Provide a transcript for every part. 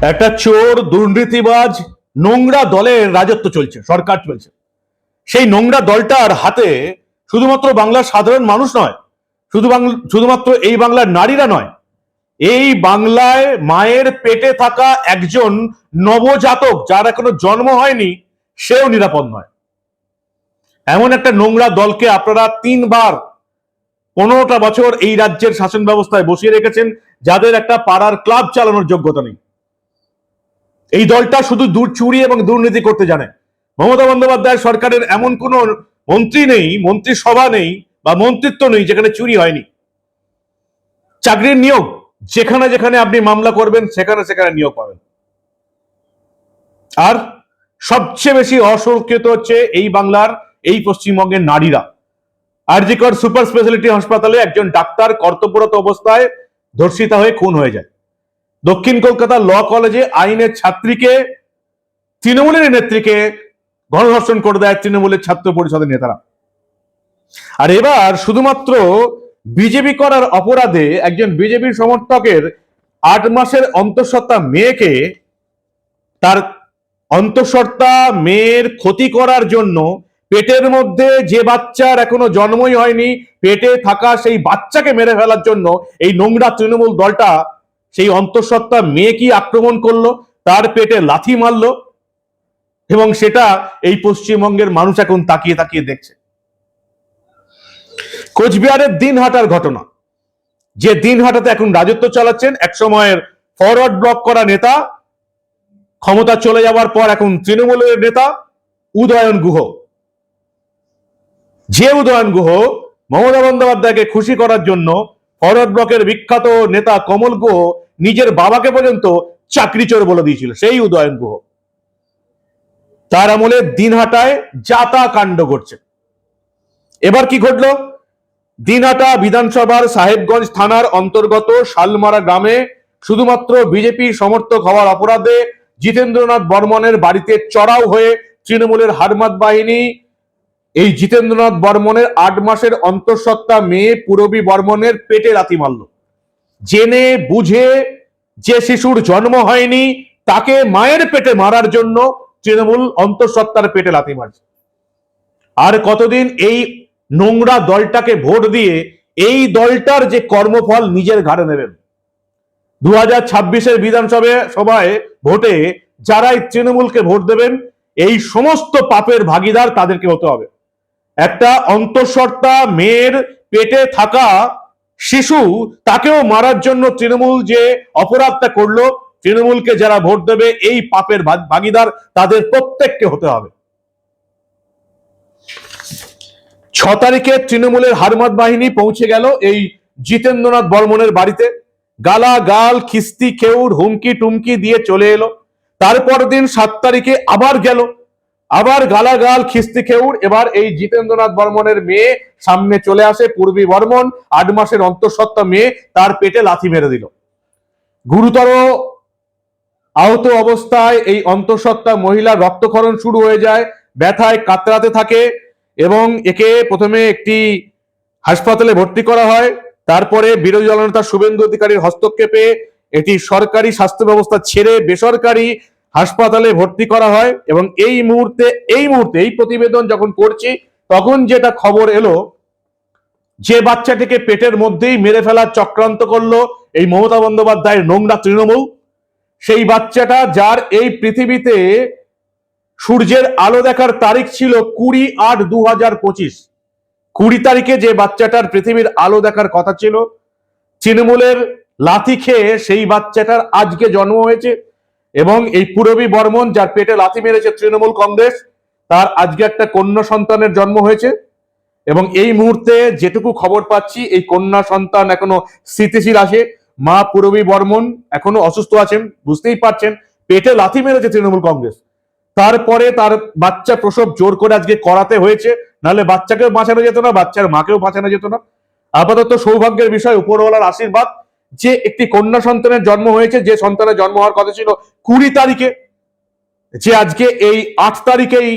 একটা চোর, দুর্নীতিবাজ, নোংরা দলের রাজত্ব চলছে, সরকার চলছে। সেই নোংরা দলটার হাতে শুধুমাত্র বাংলার সাধারণ মানুষ নয়, শুধু শুধুমাত্র এই বাংলার নারীরা নয়, এই বাংলায় মায়ের পেটে থাকা একজন নবজাতক, যার এখনও জন্ম হয়নি, সেও নিরাপদ নয়। এমন একটা নোংরা দলকে আপনারা তিনবার পনেরোটা বছর এই রাজ্যের শাসন ব্যবস্থায় বসিয়ে রেখেছেন, যাদের একটা পাড়ার ক্লাব চালানোর যোগ্যতা নেই। এই দলটা শুধু দূর চুরি এবং দুর্নীতি করতে জানে। মমতা বন্দ্যোপাধ্যায় সরকারের এমন কোন মন্ত্রী নেই, মন্ত্রিসভা নেই বা মন্ত্রিত্ব নেই যেখানে চুরি হয়নি। চাকরির নিয়োগ, যেখানে যেখানে আপনি মামলা করবেন, সেখানে সেখানে নিয়োগ পাবেন। আর সবচেয়ে বেশি অসুরক্ষিত হচ্ছে এই বাংলার, এই পশ্চিমবঙ্গের নারীরা। আরজিকর সুপার স্পেশালিটি হাসপাতালে একজন ডাক্তার কর্তব্যরত অবস্থায় ধর্ষিতা হয়ে খুন হয়ে যায়। দক্ষিণ কলকাতা ল কলেজে আইনের ছাত্রীকে, তৃণমূলের নেত্রীকে গণধর্ষণ করে দেয় তৃণমূলের ছাত্র পরিষদের নেতারা। আর এবার শুধুমাত্র বিজেপি করার অপরাধে একজন বিজেপির সমর্থকের আট মাসের অন্তঃসত্ত্বা মেয়েকে তার অন্তঃসত্ত্বা মেয়ের ক্ষতি করার জন্য পেটের মধ্যে যে বাচ্চার এখনও জন্মই হয়নি, পেটে থাকা সেই বাচ্চাকে মেরে ফেলার জন্য এই নোংরা তৃণমূল দলটা সেই অন্তঃসত্ত্বা মেয়েকে আক্রমণ করল? তার পেটে লাথি মারলো এবং সেটা এই পশ্চিমবঙ্গের মানুষ এখন তাকিয়ে তাকিয়ে দেখছে। কোচবিহারের দিনহাটার ঘটনা। যে দিনহাটাতে এখন রাজত্ব চালাচ্ছেন এক সময়ের ফরওয়ার্ড ব্লক করা নেতা, ক্ষমতা চলে যাওয়ার পর এখন তৃণমূলের নেতা উদয়ন গুহ। যে উদয়ন গুহ মমতা বন্দ্যোপাধ্যায়কে খুশি করার জন্য ফরওয়ার্ড ব্লকের বিখ্যাত নেতা কমল গুহ নিজের বাবাকে পর্যন্ত চাকরি চোর বলে দিয়েছিল, সেই উদয়ন গুহ। তার আমলে দিনহাটায় যাতা কাণ্ড ঘটছে। এবার কি ঘটলো? দিনহাটা বিধানসভার সাহেবগঞ্জ থানার অন্তর্গত শালমারা গ্রামে শুধুমাত্র বিজেপি সমর্থক হওয়ার অপরাধে জিতেন্দ্রনাথ বর্মনের বাড়িতে চড়াও হয়ে তৃণমূলের হারমাত বাহিনী এই জিতেন্দ্রনাথ বর্মনের আট মাসের অন্তঃসত্ত্বা মেয়ে পুরবী বর্মনের পেটে লাথি মারল। জেনে বুঝে যে শিশুর জন্ম হয়নি, তাকে মায়ের পেটে মারার জন্য তৃণমূল অন্তঃসত্ত্বার পেটে লাথি মারছে। আর কতদিন এই নোংরা দলটাকে ভোট দিয়ে এই দলটার যে কর্মফল নিজের ঘাড়ে নেবেন? দু হাজার ছাব্বিশের বিধানসভা সভায় ভোটে যারাই তৃণমূলকে ভোট দেবেন, এই সমস্ত পাপের ভাগিদার তাদেরকে হতে হবে। একটা অন্তঃসত্ত্বা মেয়ের পেটে থাকা শিশু, তাকেও মারার জন্য তৃণমূল যে অপরাধটা করল, তৃণমূলকে যারা ভোট দেবে, এই পাপের ভাগিদার তাদের প্রত্যেককে হতে হবে। ছ তারিখে তৃণমূলের হারমাত বাহিনী পৌঁছে গেল এই জিতেন্দ্রনাথ বর্মনের বাড়িতে। গালা গাল খিস্তি, খেউর হুমকি টুমকি দিয়ে চলে এলো। তারপর দিন সাত তারিখে আবার গেল। আবার গালাগাল, খিস্তি খেউর। এবার এই জিতেন্দ্রনাথ বর্মনের মেয়ে সামনে চলে আসে পূর্বী বর্মন। আট মাসের অন্তঃসত্ত্বা মেয়ে তার পেটে লাথি মেরে দিল। গুরুতর আহত অবস্থায় এই অন্তঃসত্ত্বা মহিলার রক্তক্ষরণ শুরু হয়ে যায়, ব্যথায় কাতরাতে থাকে এবং একে প্রথমে একটি হাসপাতালে ভর্তি করা হয়। তারপরে বিরোধী দলনেতা শুভেন্দু অধিকারীর হস্তক্ষেপে এটি সরকারি স্বাস্থ্য ব্যবস্থা ছেড়ে বেসরকারি হাসপাতালে ভর্তি করা হয় এবং এই মুহূর্তে এই মুহূর্তে, এই প্রতিবেদন যখন করছি, তখন যেটা খবর এলো, যে বাচ্চাটিকে পেটের মধ্যেই মেরে ফেলার চক্রান্ত করল এই মমতা বন্দ্যোপাধ্যায়ের নোংরা তৃণমূল। সেই বাচ্চাটা যার এই পৃথিবীতে সূর্যের আলো দেখার তারিখ ছিল কুড়ি আট দু হাজার পঁচিশ। কুড়ি তারিখে যে বাচ্চাটার পৃথিবীর আলো দেখার কথা ছিল, তৃণমূলের লাথি খেয়ে সেই বাচ্চাটার আজকে জন্ম হয়েছে। এবং এই পুরবী বর্মন, যার পেটে লাথি মেরেছে তৃণমূল কংগ্রেস, তার আজকে একটা কন্যা সন্তানের জন্ম হয়েছে। এবং এই মুহূর্তে যেটুকু খবর পাচ্ছি, এই কন্যা সন্তান এখনও স্থিতিশীল আছে। মা পুরবী বর্মন এখনও অসুস্থ আছেন, বুঝতেই পারছেন, পেটে লাথি মেরেছে তৃণমূল কংগ্রেস। তারপরে তার বাচ্চা প্রসব জোর করে আজকে করাতে হয়েছে, নাহলে বাচ্চাকেও বাঁচানো যেত না, বাচ্চার মাকেও বাঁচানো যেত না। আপাতত সৌভাগ্যের বিষয়, উপরওয়ালার আশীর্বাদ যে একটি কন্যা সন্তানের জন্ম হয়েছে, যে সন্তানের জন্ম হওয়ার কথা ছিল কুড়ি তারিখে, যে আজকে এই আট তারিখেই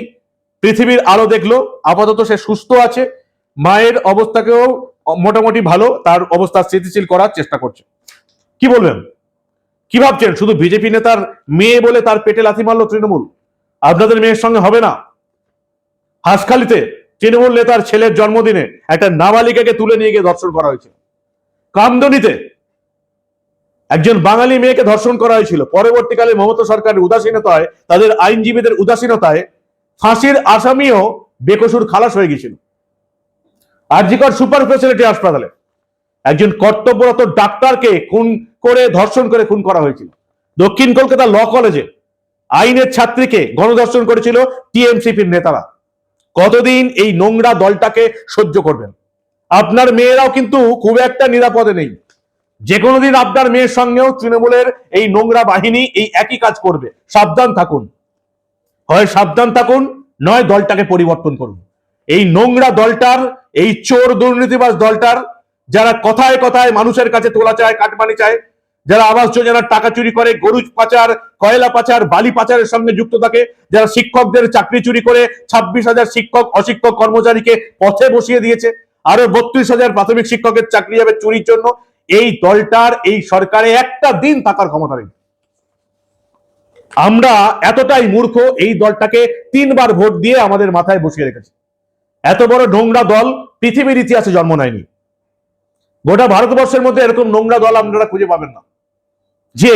পৃথিবীর আলো দেখল, আপাতত সে সুস্থ আছে, মায়ের অবস্থাকেও মোটামুটি ভালো, তার অবস্থা স্থিতিশীল করার চেষ্টা করছে। কি বলবেন? কি ভাবছেন? শুধু বিজেপি নেতার মেয়ে বলে তার পেটে লাথি মারলো তৃণমূল? আপনাদের মেয়ের সঙ্গে হবে না? হাসখালিতে তৃণমূল নেতার ছেলের জন্মদিনে একটা নাবালিকাকে তুলে নিয়ে গিয়ে দর্শন করা হয়েছে। কামদনিতে একজন বাঙালি মেয়েকে ধর্ষণ করা হয়েছিল। পরবর্তীকালে মমতা সরকারের উদাসীনতায়, তাদের আইনজীবীদের উদাসীনতায় ফাঁসির আসামিও বেকসুর খালাস হয়ে গেছিল। আরজিকর সুপার স্পেশালিটি হাসপাতালে একজন কর্তব্যরত ডাক্তারকে খুন করে, ধর্ষণ করে খুন করা হয়েছিল। দক্ষিণ কলকাতা ল কলেজে আইনের ছাত্রীকে গণধর্ষণ করেছিল টিএমসিপির নেতারা। কতদিন এই নোংরা দলটাকে সহ্য করবেন? আপনার মেয়েরাও কিন্তু খুব একটা নিরাপদে নেই। যে কোনো দিন আপনার মেয়ের সঙ্গেও তৃণমূলের এই নোংরা বাহিনী এই একই কাজ করবে। সাবধান থাকুন। হয় সাবধান থাকুন, নয় দলটাকে পরিবর্তন করুন। এই নোংরা দলটার, এই চোর দুর্নীতিবাজ দলটার, যারা কথায় কথায় মানুষের কাছে তোলা চায়, কাটমানি চায়, যারা আবাস যোজনার টাকা চুরি করে, গরু পাচার, কয়লা পাচার, বালি পাচারের সঙ্গে যুক্ত থাকে, যারা শিক্ষকদের চাকরি চুরি করে ছাব্বিশ হাজার শিক্ষক, অশিক্ষক কর্মচারীকে পথে বসিয়ে দিয়েছে আরও বত্রিশ হাজার প্রাথমিক শিক্ষকের চাকরি যাবে চুরির জন্য এই দলটার, এই সরকারে একটা দিন থাকার ক্ষমতা নেই। আমরা এতটাই মূর্খ, এই দলটাকে তিনবার ভোট দিয়ে আমাদের মাথায় বসিয়ে রেখেছি। এত বড় নোংরা দল পৃথিবীর ইতিহাসে জন্ম নেয়নি। গোটা ভারতবর্ষের মধ্যে এরকম নোংরা দল আপনারা খুঁজে পাবেন না। যে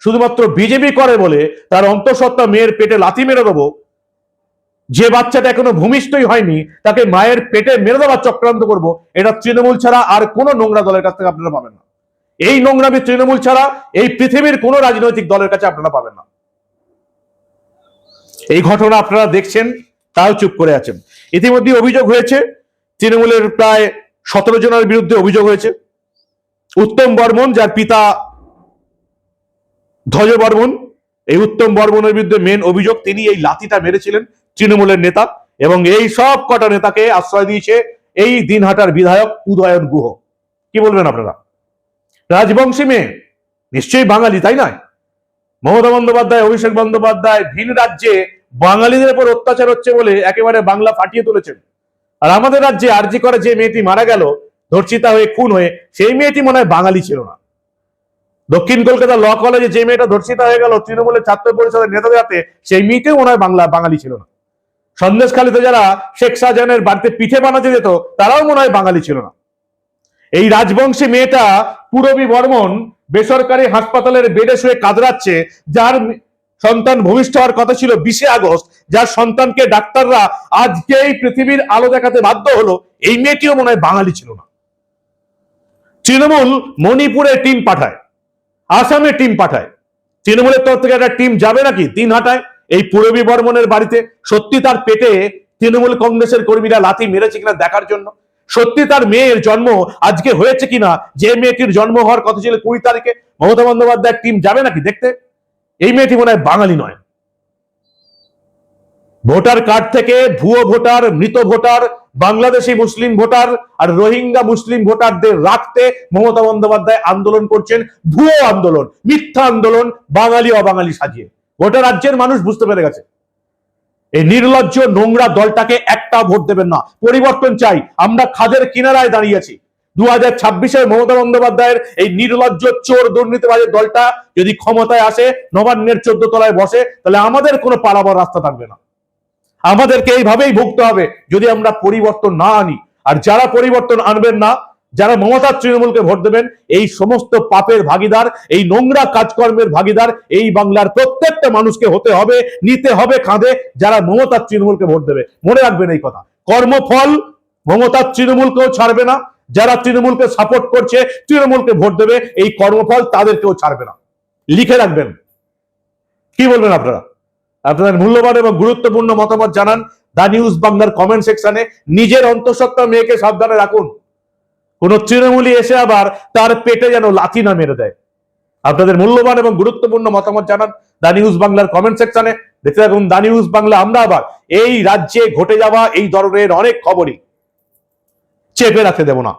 শুধুমাত্র বিজেপি করে বলে তার অন্তঃসত্ত্বা মেয়ের পেটে লাথি মেরে দেবো যে বাচ্চাটা এখনও ভূমিষ্ঠই হয়নি, তাকে মায়ের পেটে মেরে দেওয়ার চক্রান্ত করব, এটা তৃণমূল ছাড়া আর কোনো নোংরা দলের কাছ থেকে আপনারা পাবেন না। এই নোংরামি তৃণমূল ছাড়া এই পৃথিবীর কোনো রাজনৈতিক দলের কাছে আপনারা পাবেন না। এই ঘটনা আপনারা দেখছেন, তাও চুপ করে আছেন। ইতিমধ্যে অভিযোগ হয়েছে, তৃণমূলের প্রায় সতেরো জনের বিরুদ্ধে অভিযোগ হয়েছে। উত্তম বর্মন, যার পিতা ধ্বজ বর্মন এই উত্তম বর্মনের বিরুদ্ধে মেন অভিযোগ, তিনি এই লাথিটা মেরেছিলেন। তৃণমূলের নেতা এবং এই সব কটা নেতাকে আশ্রয় দিয়েছে এই দিনহাটার বিধায়ক উদয়ন গুহ। কি বলবেন আপনারা? রাজবংশী মেয়ে, নিশ্চয়ই বাঙালি, তাই নয়? মমতা বন্দ্যোপাধ্যায়, অভিষেক বন্দ্যোপাধ্যায় ভিন রাজ্যে বাঙালিদের উপর অত্যাচার হচ্ছে বলে একেবারে বাংলা ফাটিয়ে তুলেছেন। আর আমাদের রাজ্যে আরজি করে যে মেয়েটি মারা গেল, ধর্ষিতা হয়ে, খুন হয়ে, সেই মেয়েটি মনে হয় বাঙালি ছিল না। দক্ষিণ কলকাতা ল কলেজে যে মেয়েটা ধর্ষিতা হয়ে গেল, তৃণমূলের ছাত্র পরিষদের নেতাদের হাতে, সেই মেয়েকেও মনে হয় বাংলা, বাঙালি ছিল না। সন্দেশখালীতে যারা শেখ শাহজাহানের বাড়িতে পিঠে বানাতে যেত, তারাও মনে হয় বাঙালি ছিল না। এই রাজবংশী মেয়েটা পুরবী বর্মন বেসরকারি হাসপাতালের বেডে শুয়ে কাতরাচ্ছে যার সন্তান ভূমিষ্ঠ হওয়ার কথা ছিল বিশে আগস্ট, যার সন্তানকে ডাক্তাররা আজকে এই পৃথিবীর আলো দেখাতে বাধ্য হলো। এই মেয়েটিও মনে হয় বাঙালি ছিল না। তৃণমূল মণিপুরে টিম পাঠায়, আসামে টিম পাঠায়। তৃণমূলের তরফ থেকে একটা টিম যাবে নাকি? তিন হাটায়। এই পুরবী বর্মনের বাড়িতে সত্যি তার পেটে তৃণমূল কংগ্রেসের কর্মীরা লাথি মেরেছে কিনা দেখার জন্য? সত্যি তার মেয়ের জন্ম আজকে হয়েছে কিনা? যে মেয়েটির জন্ম হওয়ার কথা ছিল কুড়ি তারিখে মমতা বন্দ্যোপাধ্যায়ের টিম যাবে নাকি দেখতে? এই মেয়েটি মনে হয় বাঙালি নয়। ভোটার কার্ড থেকে ভুয়ো ভোটার, মৃত ভোটার, বাংলাদেশি মুসলিম ভোটার আর রোহিঙ্গা মুসলিম ভোটারদের রাখতে মমতা বন্দ্যোপাধ্যায় আন্দোলন করছেন। ভুয়ো আন্দোলন, মিথ্যা আন্দোলন, বাঙালি অবাঙালি সাজিয়ে। গোটা রাজ্যের মানুষ বুঝতে পেরে গেছে। এই নির্লজ্জ নোংরা দলটাকে একটা ভোট দেবেন না। পরিবর্তন চাই। আমরা খাদের কিনারায় দাঁড়িয়েছি। দু হাজার ছাব্বিশের মমতা বন্দ্যোপাধ্যায়ের এই নির্লজ্জ চোর দুর্নীতিবাজের দলটা যদি ক্ষমতায় আসে, নবান্নের চোদ্দ তলায় বসে, তাহলে আমাদের কোনো পালাবার রাস্তা থাকবে না। আমাদেরকে এইভাবেই ভুগতে হবে। যদি আমরা পরিবর্তন না আনি, আর যারা পরিবর্তন আনবেন না যারা মমতার তৃণমূলকে ভোট দেবেন, এই সমস্ত পাপের ভাগিদার, এই নোংরা কাজকর্মের ভাগিদার, এই বাংলার প্রত্যেকটা মানুষকে হতে হবে, নিতে হবে কাঁধে, যারা মমতার তৃণমূলকে ভোট দেবে। মনে রাখবেন এই কথা। কর্মফল মমতার তৃণমূলকেও ছাড়বে না, যারা তৃণমূলকে সাপোর্ট করছে, তৃণমূলকে ভোট দেবে, এই কর্মফল তাদেরকেও ছাড়বে না। লিখে রাখবেন। কি বলবেন আপনারা? আপনাদের মূল্যবান এবং গুরুত্বপূর্ণ মতামত জানান দা নিউজ বাংলার কমেন্ট সেকশনে নিজের অন্তঃসত্ত্বা মেয়েকে সাবধানে রাখুন। কোন তৃণমূলী এসে আবার তার পেটে যেন লাথি না মেরে দেয়। আপনাদের মূল্যবান এবং গুরুত্বপূর্ণ মতামত জানান দা নিউজ বাংলার কমেন্ট সেকশনে দেখতে থাকুন দা নিউজ বাংলা। আমরা আবার এই রাজ্যে ঘটে যাওয়া এই ধরনের অনেক খবরই চেপে রাখতে দেব না।